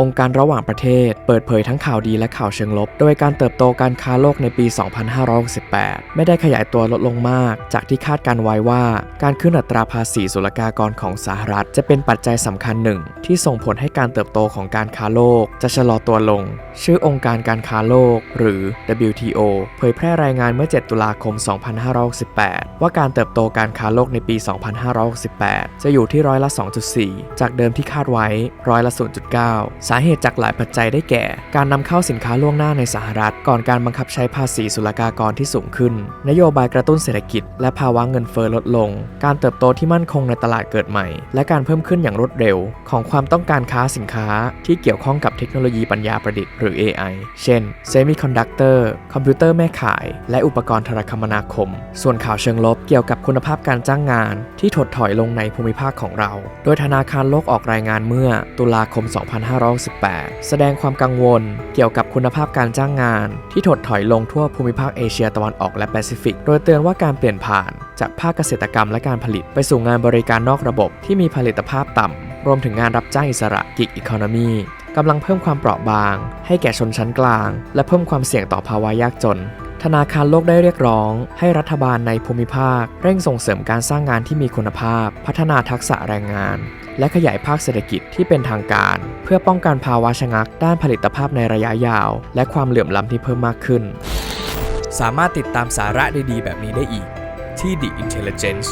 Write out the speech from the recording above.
องค์การระหว่างประเทศเปิดเผยทั้งข่าวดีและข่าวเชิงลบ โดยการเติบโตการค้าโลกในปี 2568 ไม่ได้ขยายตัวลดลงมาก จากที่คาดการไว้ว่า การขึ้นอัตราภาษีศุลกากรของสหรัฐ จะเป็นปัจจัยสำคัญหนึ่ง ที่ส่งผลให้การเติบโตของการค้าโลก จะชะลอตัวลง ชื่อองค์การการค้าโลก หรือ WTO เผยแพร่รายงานเมื่อ 7 ตุลาคม 2568 ว่าการเติบโตการค้าโลกในปี 2568 จะอยู่ที่ร้อยละ 2.4 จากเดิมที่คาดไว้ร้อยละ 0.9สาเหตุจากหลายปัจจัยได้แก่ การนำเข้าสินค้าล่วงหน้าในสหรัฐ ก่อนการบังคับใช้ภาษีศุลกากรที่สูงขึ้น นโยบายกระตุ้นเศรษฐกิจ และภาวะเงินเฟ้อลดลง การเติบโตที่มั่นคงในตลาดเกิดใหม่ และการเพิ่มขึ้นอย่างรวดเร็ว ของความต้องการค้าสินค้าที่เกี่ยวข้องกับเทคโนโลยีปัญญาประดิษฐ์หรือ AI เช่นเซมิคอนดักเตอร์คอมพิวเตอร์แม่ข่าย และอุปกรณ์โทรคมนาคม ส่วนข่าวเชิงลบเกี่ยวกับคุณภาพการจ้างงาน ที่ถดถอยลงในภูมิภาคของเรา โดยธนาคารโลกออกรายงานเมื่อตุลาคม 2550 2518 แสดงความกังวลเกี่ยวกับคุณภาพการจ้างงาน ที่ถดถอยลงทั่วภูมิภาคเอเชียตะวันออกและแปซิฟิก โดยเตือนว่าการเปลี่ยนผ่านจากภาคเกษตรกรรมและการผลิต ไปสู่งานบริการนอกระบบที่มีผลิตภาพต่ำรวมถึงงานรับจ้างอิสระกิกอีโคโนมี กำลังเพิ่มความเปราะบาง ให้แก่ชนชั้นกลาง และเพิ่มความเสี่ยงต่อภาวะยากจน ธนาคารโลกได้เรียกร้อง ให้รัฐบาลในภูมิภาค เร่งส่งเสริมการสร้างงานที่มีคุณภาพ พัฒนาทักษะแรงงาน และขยายภาคเศรษฐกิจที่เป็นทางการ เพื่อป้องกันภาวะชะงัก ด้านผลิตภาพในระยะยาว และความเหลื่อมล้ำที่เพิ่มมากขึ้น สามารถติดตามสาระดีๆ แบบนี้ได้อีกที่ The Intelligence